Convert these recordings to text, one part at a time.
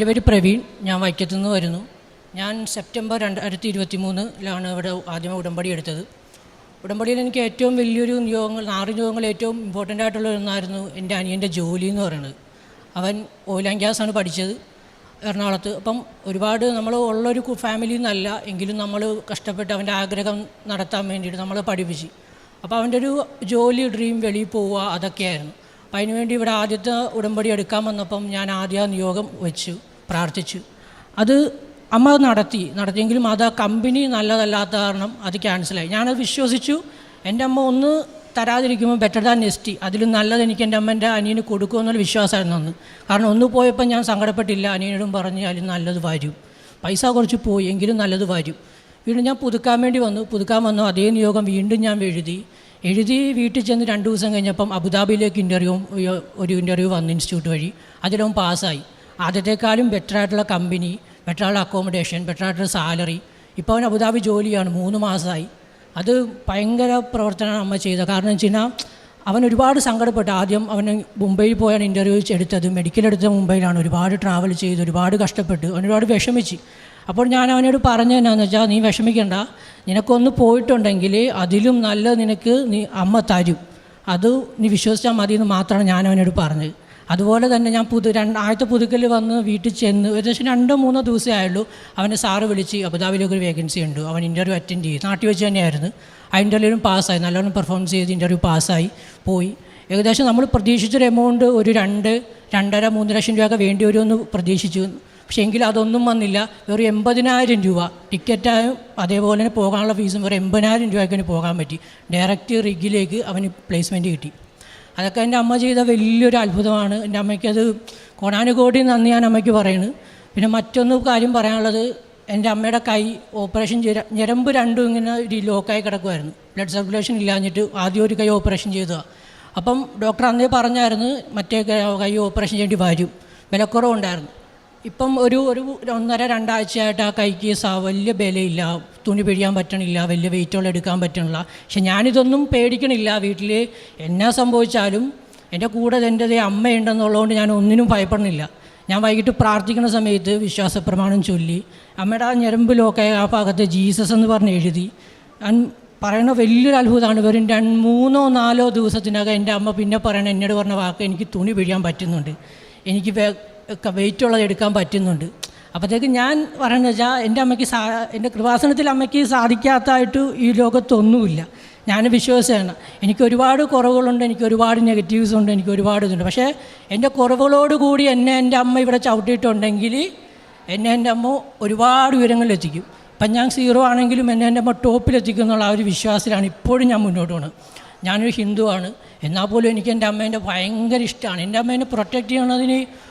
എന്റെ പേര് പ്രവീൺ. ഞാൻ വൈക്കത്തു നിന്ന് വരുന്നു. ഞാൻ സെപ്റ്റംബർ രണ്ടായിരത്തി ഇരുപത്തി മൂന്നിലാണ് ഇവിടെ ആദ്യമേ ഉടമ്പടി എടുത്തത്. ഉടമ്പടിയിൽ എനിക്ക് ഏറ്റവും വലിയൊരു നിയോഗങ്ങൾ ആറ് നിയോഗങ്ങൾ ഏറ്റവും ഇമ്പോർട്ടന്റ് ആയിട്ടുള്ള ഒന്നായിരുന്നു എന്റെ അനിയന്റെ ജോലി എന്ന് പറയുന്നത്. അവൻ ഓയിൽ ആൻഡ് ഗ്യാസ് ആണ് പഠിച്ചത് എറണാകുളത്ത്. അപ്പം ഒരുപാട് നമ്മൾ ഉള്ളൊരു ഫാമിലി എന്നല്ല എങ്കിലും നമ്മൾ കഷ്ടപ്പെട്ട് അവന്റെ ആഗ്രഹം നടത്താൻ വേണ്ടിയിട്ട് നമ്മൾ പഠിപ്പിച്ച്. അപ്പോൾ അവന്റെ ഒരു ജോലി ഡ്രീം വെളിയിൽ പോവുക അതൊക്കെയായിരുന്നു. അപ്പം അതിനുവേണ്ടി ഇവിടെ ആദ്യത്തെ ഉടമ്പടി എടുക്കാൻ വന്നപ്പം ഞാൻ ആദ്യ നിയോഗം വെച്ചു. പ്രാർത്ഥിച്ചു. അത് അമ്മ നടത്തി. നടത്തിയെങ്കിലും അത് ആ കമ്പനി നല്ലതല്ലാത്ത കാരണം അത് ക്യാൻസലായി. ഞാനത് വിശ്വസിച്ചു. എന്റെ അമ്മ ഒന്ന് തരാതിരിക്കുമ്പോൾ ബെറ്റർ ദാൻ നെസ്റ്റി അതിലും നല്ലത് എനിക്ക് എന്റെ അമ്മന്റെ അനിയന് കൊടുക്കുമെന്നുള്ള വിശ്വാസമായിരുന്നു അന്ന്. കാരണം ഒന്ന് പോയപ്പോൾ ഞാൻ സങ്കടപ്പെട്ടില്ല. അനിയനോടും പറഞ്ഞ് അതിൽ നല്ലത് വരും. പൈസ കുറച്ച് പോയി എങ്കിലും നല്ലത് വരും. വീണ്ടും ഞാൻ പുതുക്കാൻ വേണ്ടി വന്നു. പുതുക്കാൻ വന്നു. അതേ നിയോഗം വീണ്ടും ഞാൻ എഴുതി. എഴുതി വീട്ടിൽ ചെന്ന് രണ്ട് ദിവസം കഴിഞ്ഞപ്പം അബുദാബിയിലേക്ക് ഇന്റർവ്യൂ ഒരു ഇന്റർവ്യൂ വന്നു ഇൻസ്റ്റിറ്റ്യൂട്ട് വഴി. അതിലും പാസ്സായി ആദ്യത്തെക്കാളും ബെറ്റർ ആയിട്ടുള്ള കമ്പനി ബെറ്റർ ആയിട്ടുള്ള അക്കോമഡേഷൻ ബെറ്റർ ആയിട്ടുള്ള സാലറി ഇപ്പോൾ അവൻ അബുദാബി ജോലിയാണ് മൂന്ന് മാസമായി അത് ഭയങ്കര പ്രവർത്തനമാണ് അമ്മ ചെയ്തത്. കാരണം വെച്ച് അവൻ ഒരുപാട് സങ്കടപ്പെട്ടു. ആദ്യം അവൻ മുംബൈയിൽ പോയാണ് ഇന്റർവ്യൂ എടുത്തത്. മെഡിക്കൽ എടുത്തത് മുംബൈയിലാണ്. ഒരുപാട് ട്രാവൽ ചെയ്ത് ഒരുപാട് കഷ്ടപ്പെട്ടു. അവൻ ഒരുപാട് വിഷമിച്ച്. അപ്പോൾ ഞാൻ അവനോട് പറഞ്ഞു എന്നാന്ന് വെച്ചാൽ നീ വിഷമിക്കണ്ട. നിനക്കൊന്ന് പോയിട്ടുണ്ടെങ്കിൽ അതിലും നല്ല നിനക്ക് നീ അമ്മ തരും. അത് നീ വിശ്വസിച്ചാൽ മതി എന്ന് മാത്രമാണ് ഞാൻ അവനോട് പറഞ്ഞത്. അതുപോലെ തന്നെ ഞാൻ പുതു രണ്ട് ആദ്യത്തെ പുതുക്കൽ വന്ന് വീട്ടിൽ ചെന്ന് ഏകദേശം രണ്ടോ മൂന്നോ ദിവസമേ ആയുള്ളൂ. അവനെ സാറ് വിളിച്ച് അബുദാബിയിലേക്ക് ഒരു വേക്കൻസി ഉണ്ട്. അവൻ ഇന്റർവ്യൂ അറ്റൻഡ് ചെയ്തു. നാട്ടിൽ വെച്ച് തന്നെയായിരുന്നു. ആ ഇന്റർവ്യൂവിലും പാസ്സായി നല്ലോണം പെർഫോമൻസ് ചെയ്ത് ഇന്റർവ്യൂ പാസ്സായി പോയി. ഏകദേശം നമ്മൾ പ്രതീക്ഷിച്ചൊരു എമൗണ്ട് ഒരു രണ്ട് രണ്ടര മൂന്ന് ലക്ഷം രൂപയൊക്കെ വേണ്ടി വരുമെന്ന് പ്രതീക്ഷിച്ചു. പക്ഷേ എങ്കിൽ അതൊന്നും വന്നില്ല. വെറും എൺപതിനായിരം രൂപ. ടിക്കറ്റായും അതേപോലെ തന്നെ പോകാനുള്ള ഫീസും വെറും എൺപതിനായിരം രൂപയ്ക്ക് പോകാൻ പറ്റി. ഡയറക്റ്റ് റിഗിലേക്ക് അവന് പ്ലേസ്മെന്റ് കിട്ടി. അതൊക്കെ എന്റെ അമ്മ ചെയ്ത വലിയൊരു അത്ഭുതമാണ്. എന്റെ അമ്മയ്ക്കത് കോടാനുകോടി നന്ദി ഞാൻ അമ്മയ്ക്ക് പറയുന്നു പിന്നെ മറ്റൊന്ന് കാര്യം പറയാനുള്ളത് എന്റെ അമ്മയുടെ കൈ ഓപ്പറേഷൻ ചെയ്ത ഞരമ്പ് രണ്ടും ഇങ്ങനെ ഒരു ലോക്കായി കിടക്കുമായിരുന്നു ബ്ലഡ് സർക്കുലേഷൻ ഇല്ലാഞ്ഞിട്ട് ആദ്യം ഒരു കൈ ഓപ്പറേഷൻ ചെയ്തതാണ് അപ്പം ഡോക്ടർ അന്നേ പറഞ്ഞായിരുന്നു മറ്റേ കൈ ഓപ്പറേഷൻ ചെയ്യേണ്ടി വരും. വിലക്കുറവുണ്ടായിരുന്നു. ഇപ്പം ഒരു ഒരു ഒന്നര രണ്ടാഴ്ചയായിട്ട് ആ കൈക്ക് വലിയ ബലയില്ല തുണി പിഴിയാൻ പറ്റണില്ല വലിയ വെയിറ്റുകൾ എടുക്കാൻ പറ്റണില്ല. പക്ഷെ ഞാനിതൊന്നും പേടിക്കണില്ല വീട്ടിൽ എന്നാ സംഭവിച്ചാലും എന്റെ കൂടെ എന്റെ അമ്മയുണ്ടെന്നുള്ളതുകൊണ്ട് ഞാൻ ഒന്നിനും ഭയപ്പെടുന്നില്ല. ഞാൻ വൈകിട്ട് പ്രാർത്ഥിക്കുന്ന സമയത്ത് വിശ്വാസപ്രമാണം ചൊല്ലി അമ്മയുടെ ആ ഞരമ്പിലൊക്കെ ആ ഭാഗത്ത് ജീസസ് എന്ന് പറഞ്ഞ് എഴുതി. ഞാൻ പറയുന്ന വലിയൊരു അത്ഭുതമാണ് വെറും രണ്ട് മൂന്നോ നാലോ ദിവസത്തിനകം എന്റെ അമ്മ പിന്നെ പറയണ എന്നോട് പറഞ്ഞ വാക്ക് എനിക്ക് തുണി പിഴിയാൻ പറ്റുന്നുണ്ട്. എനിക്ക് വെയിറ്റ് ഉള്ളത് എടുക്കാൻ പറ്റുന്നുണ്ട്. അപ്പോഴത്തേക്ക് ഞാൻ പറയുന്നത് വെച്ചാൽ എന്റെ അമ്മയ്ക്ക് സാ എന്റെ കൃപാസനത്തിൽ അമ്മയ്ക്ക് സാധിക്കാത്തതായിട്ട് ഈ ലോകത്തൊന്നുമില്ല. ഞാൻ വിശ്വാസമാണ് എനിക്ക് ഒരുപാട് കുറവുകളുണ്ട് എനിക്ക് ഒരുപാട് നെഗറ്റീവ്സ് ഉണ്ട് എനിക്ക് ഒരുപാട് ഇതുണ്ട്. പക്ഷേ എന്റെ കുറവുകളോട് കൂടി എന്നെ എന്റെ അമ്മ ഇവിടെ ചവിട്ടിയിട്ടുണ്ടെങ്കിൽ എന്നെ എന്റെ അമ്മ ഒരുപാട് ഉയരങ്ങളിലെത്തിക്കും ഇപ്പം ഞാൻ സീറോ ആണെങ്കിലും എന്നെ എന്റെ അമ്മ ടോപ്പിലെത്തിക്കും എന്നുള്ള ആ ഒരു വിശ്വാസത്തിലാണ് ഇപ്പോഴും ഞാൻ മുന്നോട്ട് പോകുന്നത് ഞാനൊരു ഹിന്ദുവാണ്. എന്നാൽ പോലും എനിക്ക് എന്റെ അമ്മേന്റെ ഭയങ്കര ഇഷ്ടമാണ്. എന്റെ അമ്മേനെ പ്രൊട്ടക്റ്റ് ചെയ്യണതിന്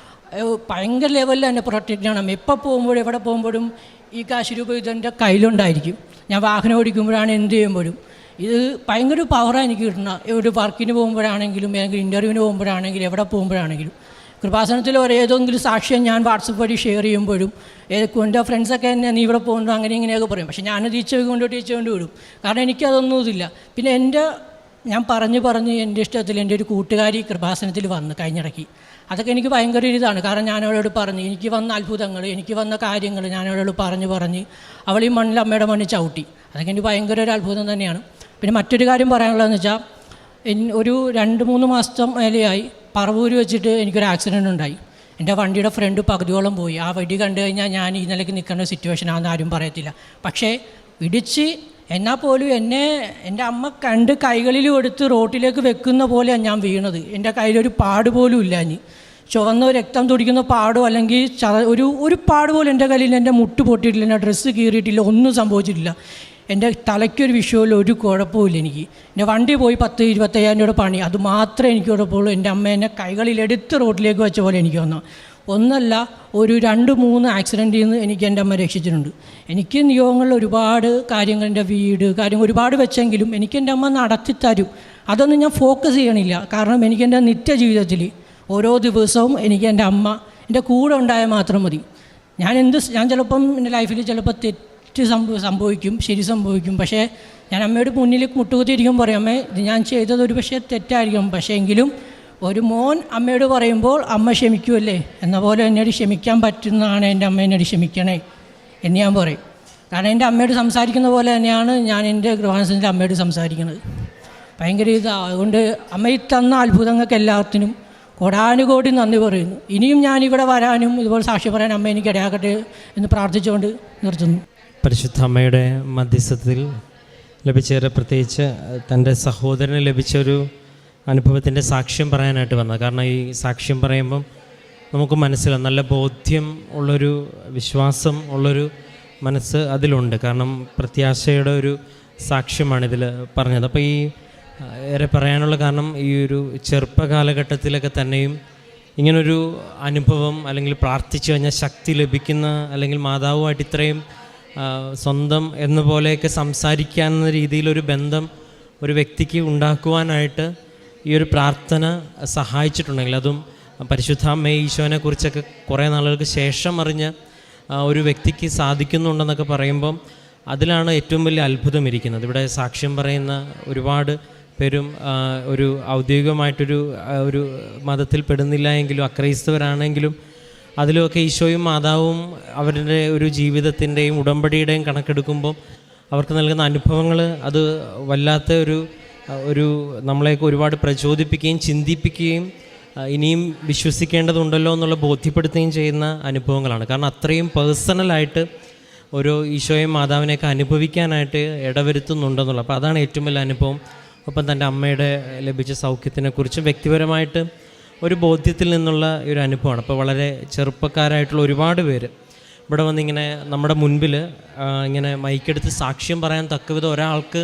ഭയങ്കര ലെവലിൽ എന്നെ പ്രൊട്ടക്റ്റ് ചെയ്യണം എപ്പോൾ പോകുമ്പോഴും എവിടെ പോകുമ്പോഴും ഈ കാശ് രൂപ ഇതെന്റെ കയ്യിലുണ്ടായിരിക്കും. ഞാൻ വാഹനം ഓടിക്കുമ്പോഴാണ് എന്ത് ചെയ്യുമ്പോഴും ഇത് ഭയങ്കര പവറാണ് എനിക്ക് കിട്ടുന്നത് ഒരു വർക്കിന് പോകുമ്പോഴാണെങ്കിലും അല്ലെങ്കിൽ ഇന്റർവ്യൂവിന് പോകുമ്പോഴാണെങ്കിലും എവിടെ പോകുമ്പോഴാണെങ്കിലും. കൃപാസനത്തിൽ ഏതെങ്കിലും സാക്ഷ്യം ഞാൻ വാട്സപ്പ് വഴി ഷെയർ ചെയ്യുമ്പോഴും എന്റെ ഫ്രണ്ട്സൊക്കെ എന്നെ നീ ഇവിടെ പോകുന്നു അങ്ങനെ ഇങ്ങനെയൊക്കെ പറയും. പക്ഷേ ഞാൻ ടീച്ചർ കൊണ്ട് ടീച്ചർ കൊണ്ട് വിടും. കാരണം എനിക്കതൊന്നും ഇതില്ല. പിന്നെ എന്റെ ഞാൻ പറഞ്ഞു പറഞ്ഞ് എന്റെ ഇഷ്ടത്തിൽ എന്റെ ഒരു കൂട്ടുകാരി കൃപാസനത്തിൽ വന്ന് കഴിഞ്ഞിടയ്ക്ക്. അതൊക്കെ എനിക്ക് ഭയങ്കര ഇതാണ്. കാരണം ഞാൻ അവളോട് പറഞ്ഞു എനിക്ക് വന്ന അത്ഭുതങ്ങൾ എനിക്ക് വന്ന കാര്യങ്ങൾ ഞാൻ അവളോട് പറഞ്ഞു പറഞ്ഞ് അവൾ ഈ മണ്ണിൽ അമ്മയുടെ മണ്ണിൽ ചവിട്ടി. അതൊക്കെ എനിക്ക് ഭയങ്കര ഒരു അത്ഭുതം തന്നെയാണ്. പിന്നെ മറ്റൊരു കാര്യം പറയാനുള്ളതെന്ന് വെച്ചാൽ ഒരു രണ്ട് മൂന്ന് മാസം മേലെയായി പറവൂർ വെച്ചിട്ട് എനിക്കൊരു ആക്സിഡന്റ് ഉണ്ടായി. എന്റെ വണ്ടിയുടെ ഫ്രണ്ട് പകുതിയോളം പോയി. ആ വഴി കണ്ടു കഴിഞ്ഞാൽ ഞാൻ ഈ നിലയ്ക്ക് നിൽക്കേണ്ട സിറ്റുവേഷൻ ആണെന്ന് ആരും പറയത്തില്ല. പക്ഷേ ഇടിച്ച് എന്നാൽ പോലും എന്നെ എന്റെ അമ്മ കണ്ട് കൈകളിൽ എടുത്ത് റോട്ടിലേക്ക് വെക്കുന്ന പോലെയാണ് ഞാൻ വീണത്. എന്റെ കയ്യിലൊരു പാട് പോലും ഇല്ല ഇനി. ചുവന്ന രക്തം തുടിക്കുന്ന പാടോ അല്ലെങ്കിൽ ചത ഒരു ഒരു പാട് പോലും എന്റെ കയ്യിൽ എന്റെ മുട്ട് പൊട്ടിയിട്ടില്ല എന്റെ ഡ്രസ്സ് കീറിയിട്ടില്ല ഒന്നും സംഭവിച്ചിട്ടില്ല. എന്റെ തലയ്ക്കൊരു വിഷയമില്ല ഒരു കുഴപ്പമില്ല എനിക്ക്. എന്റെ വണ്ടി പോയി പത്ത് ഇരുപത്തയ്യായിരം രൂപ പണി. അത് മാത്രമേ എനിക്ക് കുഴപ്പമുള്ളൂ എന്റെ അമ്മ എന്നെ കൈകളിൽ എടുത്ത് റോട്ടിലേക്ക് വെച്ച പോലെ എനിക്ക് വന്നു. ഒന്നല്ല ഒരു രണ്ട് മൂന്ന് ആക്സിഡന്റിൽ നിന്ന് എനിക്ക് എന്റെ അമ്മ രക്ഷിച്ചിട്ടുണ്ട്. എനിക്ക് നിയോഗങ്ങളിൽ ഒരുപാട് കാര്യങ്ങൾ എന്റെ വീട് കാര്യം ഒരുപാട് വെച്ചെങ്കിലും എനിക്ക് എന്റെ അമ്മ നടത്തി തരും. അതൊന്നും ഞാൻ ഫോക്കസ് ചെയ്യണില്ല. കാരണം എനിക്ക് എന്റെ നിത്യജീവിതത്തിൽ ഓരോ ദിവസവും എനിക്ക് എന്റെ അമ്മ എന്റെ കൂടെ ഉണ്ടായാൽ മാത്രം മതി. ഞാൻ എന്ത് ഞാൻ ചിലപ്പം എന്റെ ലൈഫിൽ ചിലപ്പോൾ തെറ്റ് സംഭവ സംഭവിക്കും ശരി സംഭവിക്കും. പക്ഷേ ഞാൻ അമ്മയുടെ മുന്നിൽ മുട്ടുകുത്തിയിരിക്കും പറയും അമ്മേ ഇത് ഞാൻ ചെയ്തത് ഒരു പക്ഷേ തെറ്റായിരിക്കും. പക്ഷേ എങ്കിലും ഒരു മോൻ അമ്മയോട് പറയുമ്പോൾ അമ്മ ക്ഷമിക്കുമല്ലേ എന്ന പോലെ എന്നോട് ക്ഷമിക്കാൻ പറ്റുന്നതാണ് എന്റെ അമ്മ എന്നോട് ക്ഷമിക്കണേ എന്ന് ഞാൻ പറയും. കാരണം എന്റെ അമ്മയോട് സംസാരിക്കുന്ന പോലെ തന്നെയാണ് ഞാൻ എന്റെ ഗൃഹാനസിന്റെ അമ്മയോട് സംസാരിക്കുന്നത്. ഭയങ്കര ഇത് അതുകൊണ്ട് അമ്മ ഈ തന്ന അത്ഭുതങ്ങൾക്ക് എല്ലാത്തിനും കോടാനുകോടി നന്ദി പറയുന്നു. ഇനിയും ഞാനിവിടെ വരാനും ഇതുപോലെ സാക്ഷി പറയാൻ അമ്മ എനിക്ക് ഇടയാക്കട്ടെ എന്ന് പ്രാർത്ഥിച്ചുകൊണ്ട് നിർത്തുന്നു. പരിശുദ്ധ അമ്മയുടെ മധ്യസ്ഥത്തിൽ ലഭിച്ചേറെ പ്രത്യേകിച്ച് തന്റെ സഹോദരന് ലഭിച്ചൊരു അനുഭവത്തിന്റെ സാക്ഷ്യം പറയാനായിട്ട് വന്നത്. കാരണം ഈ സാക്ഷ്യം പറയുമ്പം നമുക്ക് മനസ്സിലാവും നല്ല ബോധ്യം ഉള്ളൊരു വിശ്വാസം ഉള്ളൊരു മനസ്സ് അതിലുണ്ട്. കാരണം പ്രത്യാശയുടെ ഒരു സാക്ഷ്യമാണ് ഇതിൽ പറഞ്ഞത്. അപ്പോൾ ഈ ഏറെ പറയാനുള്ള കാരണം ഈ ഒരു ചെറുപ്പ കാലഘട്ടത്തിലൊക്കെ തന്നെയും ഇങ്ങനൊരു അനുഭവം അല്ലെങ്കിൽ പ്രാർത്ഥിച്ചു കഴിഞ്ഞാൽ ശക്തി ലഭിക്കുന്ന അല്ലെങ്കിൽ മാതാവുമായിട്ട് ഇത്രയും സ്വന്തം എന്ന പോലെയൊക്കെ സംസാരിക്കാവുന്ന രീതിയിലൊരു ബന്ധം ഒരു വ്യക്തിക്ക് ഉണ്ടാക്കുവാനായിട്ട് ഈ ഒരു പ്രാർത്ഥന സഹായിച്ചിട്ടുണ്ടെങ്കിൽ അതും പരിശുദ്ധ അമ്മയെ ഈശോനെ കുറേ നാളുകൾക്ക് ശേഷം അറിഞ്ഞ ഒരു വ്യക്തിക്ക് സാധിക്കുന്നുണ്ടെന്നൊക്കെ പറയുമ്പം അതിലാണ് ഏറ്റവും വലിയ അത്ഭുതം ഇരിക്കുന്നത്. ഇവിടെ സാക്ഷ്യം പറയുന്ന ഒരുപാട് പേരും ഒരു ഔദ്യോഗികമായിട്ടൊരു ഒരു മതത്തിൽ പെടുന്നില്ല എങ്കിലും അക്രൈസ്തവരാണെങ്കിലും അതിലുമൊക്കെ ഈശോയും മാതാവും അവരുടെ ഒരു ജീവിതത്തിന്റെയും ഉടമ്പടിയുടെയും കണക്കെടുക്കുമ്പം അവർക്ക് നൽകുന്ന അനുഭവങ്ങൾ അത് വല്ലാത്ത ഒരു ഒരു നമ്മളെയൊക്കെ ഒരുപാട് പ്രചോദിപ്പിക്കുകയും ചിന്തിപ്പിക്കുകയും ഇനിയും വിശ്വസിക്കേണ്ടതുണ്ടല്ലോ എന്നുള്ള ബോധ്യപ്പെടുത്തുകയും ചെയ്യുന്ന അനുഭവങ്ങളാണ്. കാരണം അത്രയും പേഴ്സണലായിട്ട് ഓരോ ഈശോയും മാതാവിനെയൊക്കെ അനുഭവിക്കാനായിട്ട് ഇടവരുത്തുന്നുണ്ടെന്നുള്ളത്. അപ്പോൾ അതാണ് ഏറ്റവും വലിയ അനുഭവം. ഒപ്പം തന്റെ അമ്മയുടെ ലഭിച്ച സൗഖ്യത്തിനെക്കുറിച്ചും വ്യക്തിപരമായിട്ട് ഒരു ബോധ്യത്തിൽ നിന്നുള്ള ഒരു അനുഭവമാണ്. അപ്പോൾ വളരെ ചെറുപ്പക്കാരായിട്ടുള്ള ഒരുപാട് പേര് ഇവിടെ വന്നിങ്ങനെ നമ്മുടെ മുൻപിൽ ഇങ്ങനെ മൈക്കെടുത്ത് സാക്ഷ്യം പറയാൻ തക്കവിധം ഒരാൾക്ക്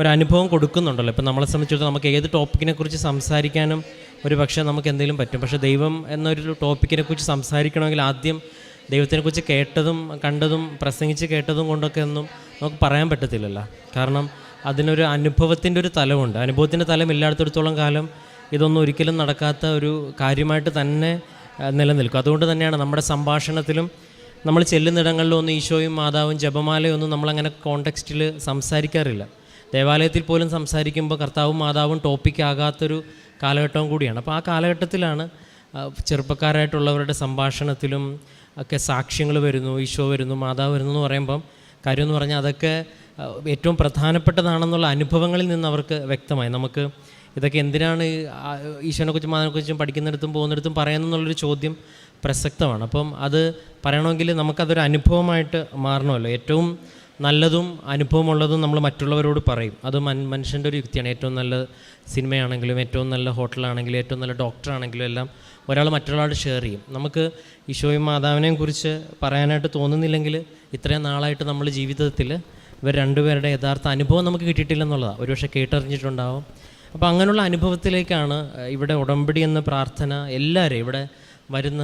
ഒരു അനുഭവം കൊടുക്കുന്നുണ്ടല്ലോ. ഇപ്പം നമ്മളെ സംബന്ധിച്ചിടത്തോളം നമുക്ക് ഏത് ടോപ്പിക്കിനെ കുറിച്ച് സംസാരിക്കാനും ഒരു പക്ഷേ നമുക്ക് എന്തെങ്കിലും പറ്റും. പക്ഷേ ദൈവം എന്നൊരു ടോപ്പിക്കിനെ കുറിച്ച് സംസാരിക്കണമെങ്കിൽ ആദ്യം ദൈവത്തിനെക്കുറിച്ച് കേട്ടതും കണ്ടതും പ്രസംഗിച്ച് കേട്ടതും കൊണ്ടൊക്കെ ഒന്നും നമുക്ക് പറയാൻ പറ്റത്തില്ലല്ലോ. കാരണം അതിനൊരു അനുഭവത്തിന്റെ ഒരു തലമുണ്ട്. അനുഭവത്തിന്റെ തലം ഇല്ലാത്തിടത്തോളം കാലം ഇതൊന്നും ഒരിക്കലും നടക്കാത്ത ഒരു കാര്യമായിട്ട് തന്നെ നിലനിൽക്കും. അതുകൊണ്ട് തന്നെയാണ് നമ്മുടെ സംഭാഷണത്തിലും നമ്മൾ ചെല്ലുന്നിടങ്ങളിലൊന്നും ഈശോയും മാതാവും ജപമാലയും ഒന്നും നമ്മളങ്ങനെ കോണ്ടെക്സ്റ്റിൽ സംസാരിക്കാറില്ല. ദേവാലയത്തിൽ പോലും സംസാരിക്കുമ്പോൾ കർത്താവും മാതാവും ടോപ്പിക് ആകാത്തൊരു കാലഘട്ടവും കൂടിയാണ്. അപ്പോൾ ആ കാലഘട്ടത്തിലാണ് ചെറുപ്പക്കാരായിട്ടുള്ളവരുടെ സംഭാഷണത്തിലും ഒക്കെ സാക്ഷ്യങ്ങൾ വരുന്നു ഈശോ വരുന്നു മാതാവ് വരുന്നു എന്ന് പറയുമ്പം കാര്യം എന്ന് പറഞ്ഞാൽ അതൊക്കെ ഏറ്റവും പ്രധാനപ്പെട്ടതാണെന്നുള്ള അനുഭവങ്ങളിൽ നിന്ന് അവർക്ക് വ്യക്തമായി. നമുക്ക് ഇതൊക്കെ എന്തിനാണ് ഈശോനെക്കുറിച്ചും മാതാവിനെക്കുറിച്ചും പഠിക്കുന്നിടത്തും പോകുന്നിടത്തും പറയുന്നതെന്നുള്ളൊരു ചോദ്യം പ്രസക്തമാണ്. അപ്പം അത് പറയണമെങ്കിൽ നമുക്കതൊരു അനുഭവമായിട്ട് മാറണമല്ലോ. ഏറ്റവും നല്ലതും അനുഭവമുള്ളതും നമ്മൾ മറ്റുള്ളവരോട് പറയും. അത് മൻ മനുഷ്യന്റെ ഒരു യുക്തിയാണ്. ഏറ്റവും നല്ല സിനിമയാണെങ്കിലും ഏറ്റവും നല്ല ഹോട്ടലാണെങ്കിലും ഏറ്റവും നല്ല ഡോക്ടറാണെങ്കിലും എല്ലാം ഒരാൾ മറ്റൊരാളോട് ഷെയർ ചെയ്യും. നമുക്ക് ഈശോയും മാതാവിനെയും കുറിച്ച് പറയാനായിട്ട് തോന്നുന്നില്ലെങ്കിൽ ഇത്രയും നാളായിട്ട് നമ്മൾ ജീവിതത്തിൽ ഇവർ രണ്ടുപേരുടെ യഥാർത്ഥ അനുഭവം നമുക്ക് കിട്ടിയിട്ടില്ലെന്നുള്ളതാണ്. ഒരുപക്ഷെ കേട്ടറിഞ്ഞിട്ടുണ്ടാവും. അപ്പോൾ അങ്ങനെയുള്ള അനുഭവത്തിലേക്കാണ് ഇവിടെ ഉടമ്പടി എന്ന പ്രാർത്ഥന എല്ലാവരെയും ഇവിടെ വരുന്ന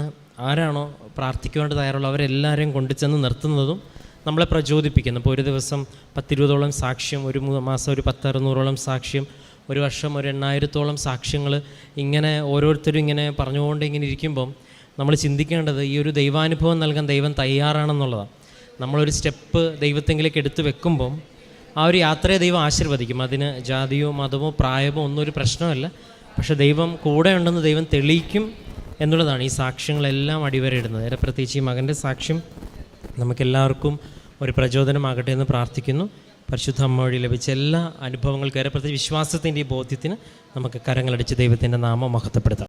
ആരാണോ പ്രാർത്ഥിക്കുവാണ്ട് തയ്യാറുള്ള അവരെല്ലാവരെയും കൊണ്ടുചെന്ന് നിർത്തുന്നതും നമ്മളെ പ്രചോദിപ്പിക്കുന്നു. ഇപ്പോൾ ഒരു ദിവസം പത്തിരുപതോളം സാക്ഷ്യം ഒരു മാസം ഒരു പത്തറുന്നൂറോളം സാക്ഷ്യം ഒരു വർഷം ഒരു എണ്ണായിരത്തോളം സാക്ഷ്യങ്ങൾ ഇങ്ങനെ ഓരോരുത്തരും ഇങ്ങനെ പറഞ്ഞുകൊണ്ട് ഇങ്ങനെ ഇരിക്കുമ്പം നമ്മൾ ചിന്തിക്കേണ്ടത് ഈ ഒരു ദൈവാനുഭവം നൽകാൻ ദൈവം തയ്യാറാണെന്നുള്ളതാണ്. നമ്മളൊരു സ്റ്റെപ്പ് ദൈവത്തെങ്കിലേക്ക് എടുത്തു വെക്കുമ്പം ആ ഒരു യാത്രയെ ദൈവം ആശീർവദിക്കും. അതിന് ജാതിയോ മതമോ പ്രായമോ ഒന്നും ഒരു പ്രശ്നമല്ല. പക്ഷെ ദൈവം കൂടെ ഉണ്ടെന്ന് ദൈവം തെളിയിക്കും എന്നുള്ളതാണ് ഈ സാക്ഷ്യങ്ങളെല്ലാം അടിവരയിടുന്നത്. പ്രത്യേകിച്ച് ഈ മകന്റെ സാക്ഷ്യം നമുക്കെല്ലാവർക്കും ഒരു പ്രചോദനമാകട്ടെ എന്ന് പ്രാർത്ഥിക്കുന്നു. പരിശുദ്ധ അമ്മ വഴി ലഭിച്ച എല്ലാ അനുഭവങ്ങൾക്കേറെ പ്രത്യേകിച്ച് വിശ്വാസത്തിന്റെ ഈ ബോധ്യത്തിന് നമുക്ക് കരങ്ങളടിച്ച് ദൈവത്തിന്റെ നാമം മഹത്വപ്പെടുത്താം.